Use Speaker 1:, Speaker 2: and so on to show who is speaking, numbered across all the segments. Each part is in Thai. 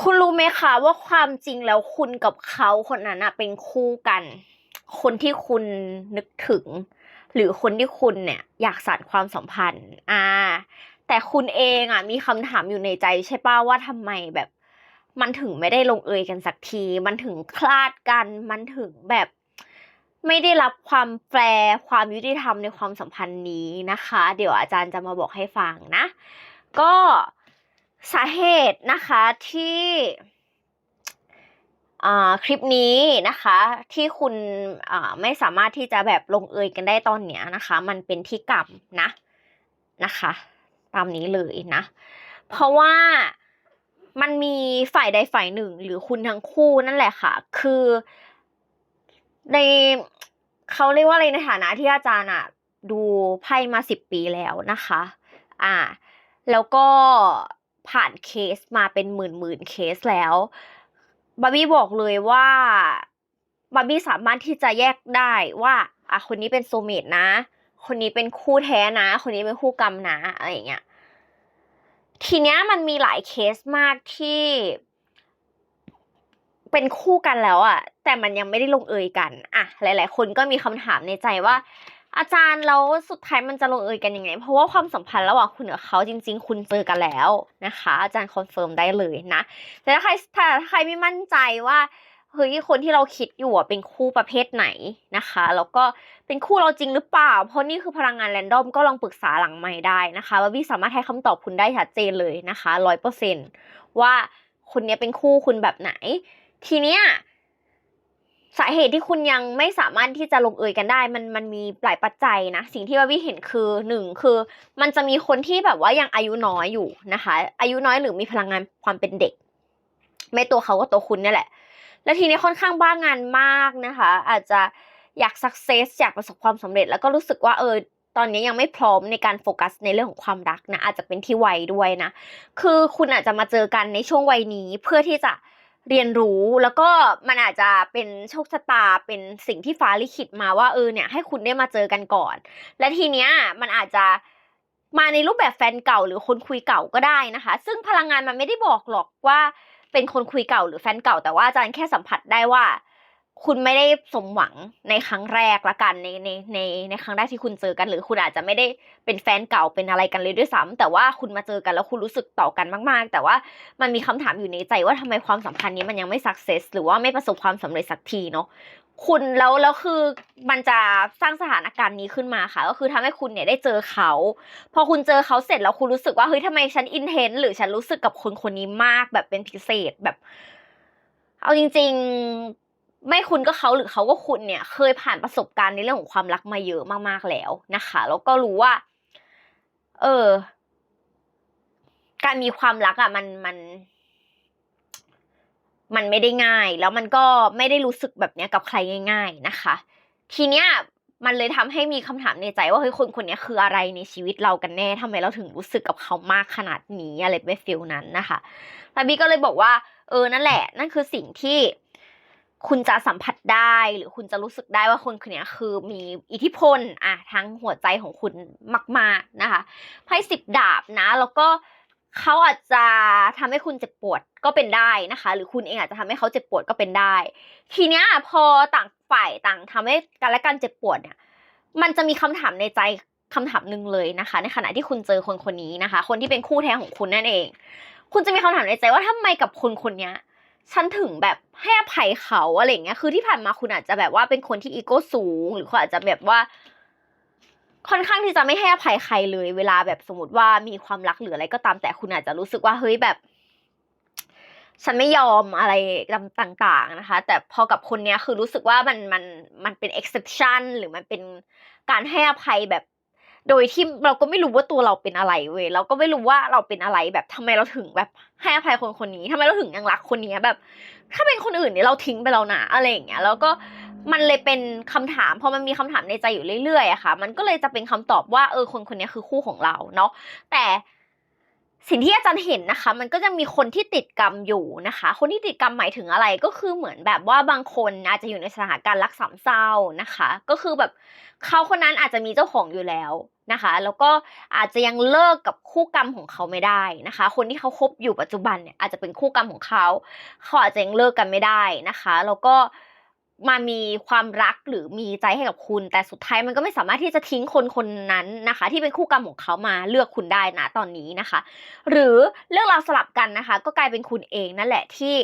Speaker 1: คุณรู้ไหมคะว่าความจริงแล้วคุณกับเขาคนนั้นอะเป็นคู่กัน คนที่คุณนึกถึง หรือคนที่คุณเนี่ย อยากสานความสัมพันธ์ อ่า แต่คุณเองอะมีคำถามอยู่ในใจใช่ป่ะว่าทำไมแบบ มันถึงไม่ได้ลงเอยกันสักที มันถึงคลาดกัน มันถึงแบบ ไม่ได้รับความแฟร์ความยุติธรรมในความสัมพันธ์นี้นะคะ เดี๋ยวอาจารย์จะมาบอกให้ฟังนะ ก็ สาเหตุนะคะที่อ่าคลิปนี้นะคะที่คุณอ่าไม่สามารถที่จะแบบลงเอยกันได้ตอนเนี้ยนะคะ มันเป็นที่กรรมนะนะคะ ตามนี้เลยนะ เพราะว่ามันมีฝ่ายใดฝ่ายหนึ่ง หรือคุณทั้งคู่นั่นแหละค่ะ คือในเขาเรียกว่าอะไรในฐานะที่อาจารย์อะดูไพ่มาสิบปีแล้วนะคะ อ่า แล้วก็ ผ่านเคสมาเป็นหมื่นหมื่นเคสแล้วบาร์บี้บอกเลยว่าบาร์บี้สามารถที่จะแยกได้ว่าอะคนนี้เป็นโซเมตนะ คนนี้เป็นคู่แท้นะ คนนี้เป็นคู่กรรมนะอะไรอย่างเงี้ยทีเนี้ยมันมีหลายเคสมากที่ เป็นคู่กันแล้วอะแต่มันยังไม่ได้ลงเอยกันอะหลาย ๆ คนก็มีคำถามในใจว่า อาจารย์แล้วสุดท้ายมันจะลงเอยกันยังไง เพราะว่าความสัมพันธ์ระหว่างคุณกับเขาจริง ๆ คุณเจอกันแล้วนะคะ อาจารย์คอนเฟิร์มได้เลยนะ แต่ถ้าใครถ้าใครไม่มั่นใจว่าเฮ้ยคนที่เราคิดอยู่เป็นคู่ประเภทไหนนะคะ แล้วก็เป็นคู่เราจริงหรือเปล่า เพราะนี่คือพลังงานแรนดอมก็ลองปรึกษาหลังใหม่ได้นะคะว่าพี่สามารถให้คำตอบคุณได้ชัดเจนเลยนะคะร้อยเปอร์เซนว่าคนนี้เป็นคู่คุณแบบไหน ทีเนี้ย สาเหตุที่คุณยังไม่สามารถที่จะลงเอยกันได้ มันมันมีหลายปัจจัยนะ สิ่งที่ว่าวิเห็นคือหนึ่งคือ มันจะมีคนที่แบบว่ายังอายุน้อยอยู่นะคะ อายุน้อยหรือมีพลังงานความเป็นเด็ก ไม่ตัวเขาก็ตัวคุณนี่แหละ แล้วทีนี้ค่อนข้างบ้างานมากนะคะ อาจจะอยากสักเซสอยากประสบความสำเร็จ แล้วก็รู้สึกว่าเออตอนนี้ยังไม่พร้อมในการโฟกัสในเรื่องของความรักนะอาจจะเป็นที่วัยด้วยนะ คือคุณอาจจะมาเจอกันในช่วงวัยนี้เพื่อที่จะ เรียนรู้แล้วก็มันอาจจะเป็นโชคชะตาเป็นสิ่งที่ฟ้าลิขิตมาว่าเออเนี่ยให้คุณได้มาเจอกันก่อน และทีเนี้ยมันอาจจะมาในรูปแบบแฟนเก่าหรือคนคุยเก่าก็ได้นะคะ ซึ่งพลังงานมันไม่ได้บอกหรอกว่าเป็นคนคุยเก่าหรือแฟนเก่าแต่ว่าอาจารย์แค่สัมผัสได้ว่า คุณไม่ได้สมหวังในครั้งแรกละกันในในในในครั้งแรกที่คุณเจอกัน หรือคุณอาจจะไม่ได้เป็นแฟนเก่าเป็นอะไรกันเลยด้วยซ้ำแต่ว่าคุณมาเจอกันแล้วคุณรู้สึกต่อกันมากๆ แต่ว่ามันมีคำถามอยู่ในใจว่าทำไมความสัมพันธ์นี้มันยังไม่สักเซสหรือว่าไม่ประสบความสำเร็จสักทีเนาะคุณแล้วแล้วคือมันจะสร้างสถานการณ์นี้ขึ้นมาค่ะ ก็คือทำให้คุณเนี่ยได้เจอเขา พอคุณเจอเขาเสร็จแล้วคุณรู้สึกว่าเฮ้ยทำไมฉันอินเทนหรือฉันรู้สึกกับคนคนนี้มากแบบเป็นพิเศษแบบ เอาจริง ๆ ไม่คุณก็เขาหรือเขาก็คุณเนี่ยเคยผ่านประสบการณ์ในเรื่องของความรักมาเยอะมากๆแล้วนะคะแล้วก็รู้ว่า เออ การมีความรักอะ่ะมันมัน มันไม่ได้ง่าย แล้วมันก็ไม่ได้รู้สึกแบบเนี้ยกับใครง่าย ๆนะคะ ทีเนี้ยมันเลยทำให้มีคำถามในใจว่าเฮ้ยคนคนนี้คืออะไรในชีวิตเรากันแน่ทำไมเราถึงรู้สึกกับเขามากขนาดนี้อะไรไปฟิลนั้นนะคะแล้วบี้ก็เลยบอกว่า เออนั่นแหละ นั่นคือสิ่งที่ คุณจะสัมผัสได้หรือคุณจะรู้สึกได้ว่าคนคนนี้คือมีอิทธิพลอะทั้งหัวใจของคุณมาก ๆนะคะไพ่สิบดาบนะ แล้วก็เขาอาจจะทำให้คุณเจ็บปวดก็เป็นได้นะคะ หรือคุณเองอาจจะทำให้เขาเจ็บปวดก็เป็นได้ ทีเนี้ยพอต่างฝ่ายต่างทำให้กันและกันเจ็บปวดเนี่ย มันจะมีคำถามในใจคำถามหนึ่งเลยนะคะ ในขณะที่คุณเจอคนคนนี้นะคะ คนที่เป็นคู่แท้ของคุณนั่นเอง คุณจะมีคำถามในใจว่าทำไมกับคนคนนี้ ฉันถึงแบบให้อภัยเขาอะไรเงี้ย คือที่ผ่านมาคุณอาจจะแบบว่าเป็นคนที่อีโก้สูง หรือคุณอาจจะแบบว่า ค่อนข้างที่จะไม่ให้อภัยใครเลย เวลาแบบสมมติว่ามีความรักหรืออะไรก็ตามแต่คุณอาจจะรู้สึกว่าเฮ้ยแบบ ฉันไม่ยอมอะไรต่างๆนะคะ แต่พอกับคนเนี้ยคือรู้สึกว่ามันมันมันเป็น exception หรือมันเป็นการให้อภัยแบบ โดยที่เราก็ไม่รู้ว่าตัวเราเป็นอะไรเว้ยเราก็ไม่รู้ว่าเราเป็นอะไรแบบทำไมเราถึงแบบให้อภัยคนคนนี้ทำไมเราถึงยังรักคนนี้แบบ ถ้าเป็นคนอื่นเนี่ยเราทิ้งไปแล้วนะอะไรอย่างเงี้ยแล้วก็มันเลยเป็นคำถามพอมันมีคำถามในใจอยู่เรื่อยๆอะค่ะ มันก็เลยจะเป็นคำตอบว่าเออคนคนนี้คือคู่ของเราเนาะแต่ สิ่งที่อาจารย์เห็นนะคะ มันก็จะมีคนที่ติดกรรมอยู่นะคะ คนที่ติดกรรมหมายถึงอะไรก็คือเหมือนแบบว่าบางคนอาจจะอยู่ในสถานการณ์รักสามเศร้านะคะ ก็คือแบบเขาคนนั้นอาจจะมีเจ้าของอยู่แล้วนะคะ แล้วก็อาจจะยังเลิกกับคู่กรรมของเขาไม่ได้นะคะ คนที่เขาคบอยู่ปัจจุบันเนี่ยอาจจะเป็นคู่กรรมของเขาเขาอาจจะยังเลิกกันไม่ได้นะคะ แล้วก็ มามีความรักหรือมีใจให้กับคุณ แต่สุดท้ายมันก็ไม่สามารถที่จะทิ้งคนคนนั้นนะคะ ที่เป็นคู่กรรมของเขามาเลือกคุณได้นะตอนนี้นะคะ หรือเรื่องราวสลับกันนะคะ ก็กลายเป็นคุณเองนั่นแหละที่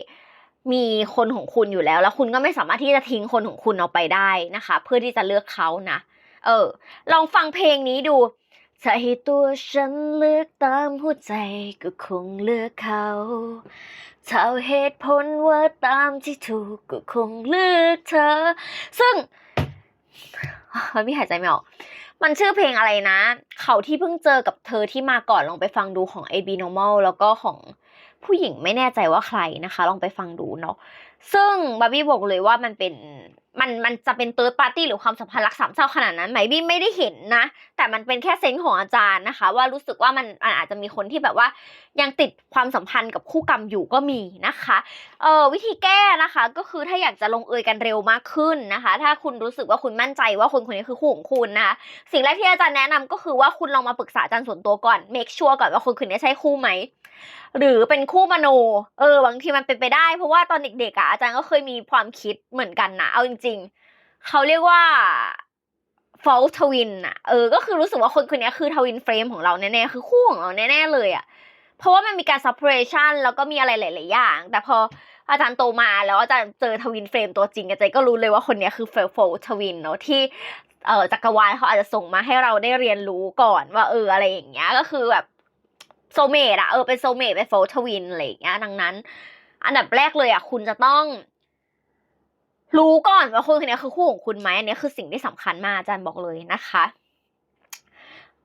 Speaker 1: มีคนของคุณอยู่แล้ว แล้วคุณก็ไม่สามารถที่จะทิ้งคนของคุณเอาไปได้นะคะ เพื่อที่จะเลือกเขานะเออ ลองฟังเพลงนี้ดูถ้าให้ตัวฉันเลือกตามหัวใจก็คงเลือกเขา ถ้าเหตุผลว่าตามที่ถูกก็คงเลือกเธอ ซึ่งมันไม่หายใจไม่ออก มันชื่อเพลงอะไรนะ เขาที่เพิ่งเจอกับเธอที่มาก่อนลองไปฟังดูของ AB Normal แล้วก็ของผู้หญิงไม่แน่ใจว่าใครนะคะ ลองไปฟังดูเนาะซึ่งบาร์บี้บอกเลยว่ามันเป็น มันมันจะเป็นเติร์ดปาร์ตี้หรือความสัมพันธ์รักสามเศร้าขนาดนั้นไหมบี้ไม่ได้เห็นนะ แต่มันเป็นแค่เซนส์ของอาจารย์นะคะ ว่ารู้สึกว่ามันมันอาจจะมีคนที่แบบว่า ยังติดความสัมพันธ์กับคู่กรรมอยู่ก็มีนะคะเออวิธีแก้นะคะ ก็คือถ้าอยากจะลงเอยกันเร็วมากขึ้นนะคะ ถ้าคุณรู้สึกว่าคุณมั่นใจว่าคนคนนี้คือคู่ของคุณนะคะสิ่งแรกที่อาจารย์แนะนำก็คือว่าคุณลองมาปรึกษาอาจารย์ส่วนตัวก่อน make sure ก่อนว่าคนคนนี้ใช่คู่ไหมหรือเป็นคู่มโนเออบางทีมันเป็นไปได้เพราะว่าตอนเด็กๆอะอาจารย์ก็เคยมีความคิดเหมือนกันนะเอาจริงๆ เขาเรียกว่า false twin อะเออ ก็คือรู้สึกว่าคนคนนี้คือทวินเฟรมของเราแน่ๆ คือคู่ของเราแน่ๆเลยอะเพราะว่ามันมีการ separation แล้วก็มีอะไรหลายๆอย่าง แต่พออาจารย์โตมาแล้วอาจารย์เจอทวินเฟรมตัวจริงอาจารย์ก็รู้เลยว่าคนนี้คือ false twin เนาะที่เออจักรวาลเขาอาจจะส่งมาให้เราได้เรียนรู้ก่อนว่าเอออะไรอย่างเงี้ยก็คือแบบโซเมดอะเออเป็นโซเมดเป็นโฟทวินอะไรอย่างเงี้ยดังนั้น อันดับแรกเลยอะคุณจะต้อง รู้ก่อนว่าคนคนนี้คือคู่ของคุณไหมอันนี้คือสิ่งที่สำคัญมากอาจารย์บอกเลยนะคะ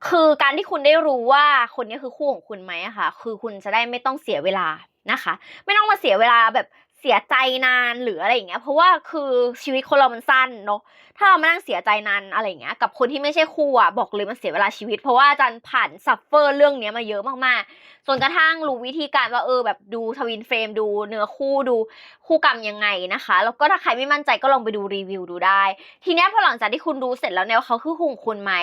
Speaker 1: คือการที่คุณได้รู้ว่าคนนี้คือคู่ของคุณไหมอะค่ะ คือคุณจะได้ไม่ต้องเสียเวลานะคะ ไม่ต้องมาเสียเวลาแบบ เสียใจนานหรืออะไรอย่างเงี้ย เพราะว่าคือชีวิตคนเรามันสั้นเนาะถ้าเรามานั่งเสียใจนานอะไรอย่างเงี้ย กับคนที่ไม่ใช่คู่อะบอกเลยมันเสียเวลาชีวิต เพราะว่าอาจารย์ผ่านซัฟเฟอร์เรื่องเนี้ยมาเยอะมากๆจนกระทั่งรู้วิธีการว่าเออแบบดูทวินเฟรมดูเนื้อคู่ดูคู่กรรมยังไงนะคะ แล้วก็ถ้าใครไม่มั่นใจก็ลองไปดูรีวิวดูได้ ทีเนี้ยพอหลังจากที่คุณดูเสร็จแล้วเนี่ยเขาคือคู่ของคุณไหม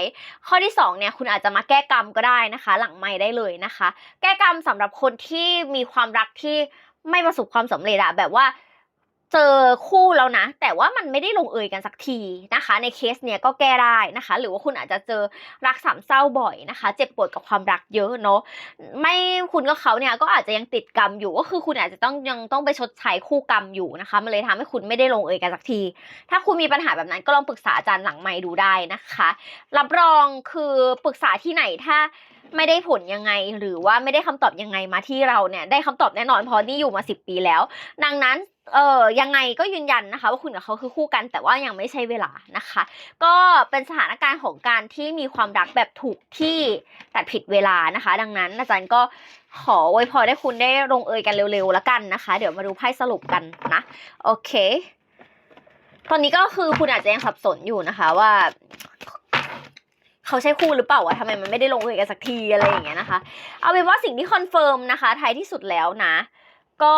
Speaker 1: ข้อที่สองเนี่ยคุณอาจจะมาแก้กรรมก็ได้นะคะ หลังไม่ได้เลยนะคะ แก้กรรมสำหรับคนที่มีความรักที่ ไม่ประสบความสำเร็จอะแบบว่าเจอคู่แล้วนะ แต่ว่ามันไม่ได้ลงเอยกันสักทีนะคะ ในเคสเนี้ยก็แก้ได้นะคะ หรือว่าคุณอาจจะเจอรักสามเศร้าบ่อยนะคะ เจ็บปวดกับความรักเยอะเนาะไม่คุณกับเขาเนี่ยก็อาจจะยังติดกรรมอยู่ก็คือคุณอาจจะต้องยังต้องไปชดใช้คู่กรรมอยู่นะคะมันเลยทำให้คุณไม่ได้ลงเอยกันสักที ถ้าคุณมีปัญหาแบบนั้นก็ลองปรึกษาอาจารย์หลังไมค์ดูได้นะคะ รับรองคือปรึกษาที่ไหนถ้า ไม่ได้ผลยังไง หรือว่าไม่ได้คำตอบยังไงมาที่เราเนี่ยได้คำตอบแน่นอนเพราะนี่อยู่มาสิบปีแล้ว ดังนั้นเออยังไงก็ยืนยันนะคะ ว่าคุณกับเขาคือคู่กัน แต่ว่ายังไม่ใช่เวลานะคะ ก็เป็นสถานการณ์ของการที่มีความรักแบบถูกที่แต่ผิดเวลานะคะ ดังนั้นอาจารย์ก็ขอไว้พรให้คุณได้ลงเอยกันเร็วๆแล้วกันนะคะ เดี๋ยวมาดูไพ่สรุปกันนะโอเค ตอนนี้ก็คือคุณอาจจะยังสับสนอยู่นะคะว่า เขาใช่คู่หรือเปล่าวะทำไมมันไม่ได้ลงเอยกันสักทีอะไรอย่างเงี้ยนะคะ เอาเป็นว่าสิ่งที่คอนเฟิร์มนะคะท้ายที่สุดแล้วนะ ก็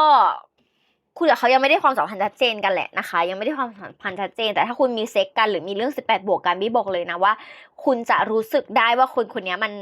Speaker 1: คุณกับเขายังไม่ได้ความสัมพันธ์ชัดเจนกันแหละนะคะ ยังไม่ได้ความสัมพันธ์ชัดเจน แต่ถ้าคุณมีเซ็กกันหรือมีเรื่อง 18 บวกกันบี้บอกเลยนะว่า คุณจะรู้สึกได้ว่าคนคนนี้มัน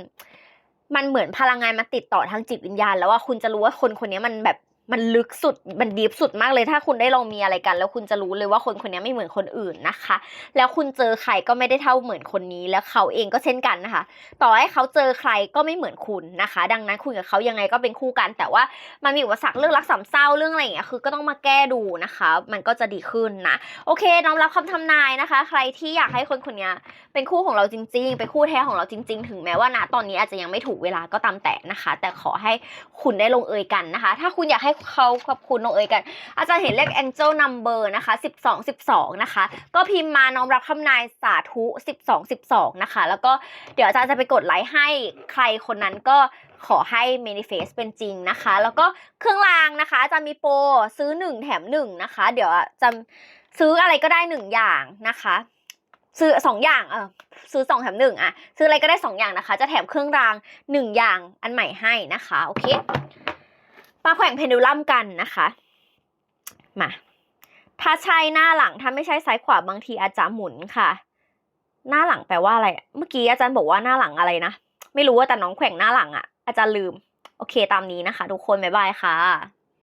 Speaker 1: มันเหมือนพลังงานมันติดต่อทางจิตวิญญาณ แล้วว่าคุณจะรู้ว่าคนคนนี้มันแบบ มันลึกสุด มันดีฟสุดมากเลย ถ้าคุณได้ลองมีอะไรกัน แล้วคุณจะรู้เลยว่าคนคนนี้ไม่เหมือนคนอื่นนะคะ แล้วคุณเจอใครก็ไม่ได้เท่าเหมือนคนนี้ แล้วเขาเองก็เช่นกันนะคะ ต่อให้เขาเจอใครก็ไม่เหมือนคุณนะคะ ดังนั้นคุณกับเขายังไงก็เป็นคู่กัน แต่ว่ามันมีอุปสรรคเรื่องรักสามเศร้าเรื่องอะไรอย่างเงี้ย คือก็ต้องมาแก้ดูนะคะ มันก็จะดีขึ้นนะ โอเค น้อมรับคำทำนายนะคะ ใครที่อยากให้คนคนนี้เป็นคู่ของเราจริง ๆ เป็นคู่แท้ของเราจริง ๆ ถึงแม้ว่าณตอนนี้อาจจะยังไม่ถูกเวลาก็ตามแต่นะคะ แต่ขอให้คุณได้ลงเอยกันนะคะ ถ้าคุณอยากให้เขากับคุณลงเอยกัน อาจารย์เห็นเลข angel number นะคะ 12 12 นะคะ ก็พิมพ์มาน้อมรับคำนายสาธุ 12 12 นะคะ แล้วก็เดี๋ยวอาจารย์จะไปกดไลค์ให้ใครคนนั้นก็ขอให้ manifest เป็นจริงนะคะ แล้วก็เครื่องรางนะคะอาจารย์มีโปรซื้อ 1 แถม 1 นะคะ เดี๋ยวจะซื้ออะไรก็ได้ 1 อย่างนะคะซื้อสองอย่างเออซื้อสองแถมหนึ่งอะซื้ออะไรก็ได้สองอย่างนะคะ จะแถมเครื่องรางหนึ่งอย่างอันใหม่ให้นะคะ โอเค มาแขว่งเพนดูลัมกันนะคะ มา ถ้าใช่หน้าหลังถ้าไม่ใช่ซ้ายขวาบางทีอาจจะหมุนค่ะ หน้าหลังแปลว่าอะไร เมื่อกี้อาจารย์บอกว่าหน้าหลังอะไรนะ ไม่รู้ว่าแต่น้องแขว่งหน้าหลังอะ อาจารย์ลืม โอเคตามนี้นะคะ ทุกคนบ๊ายบายค่ะ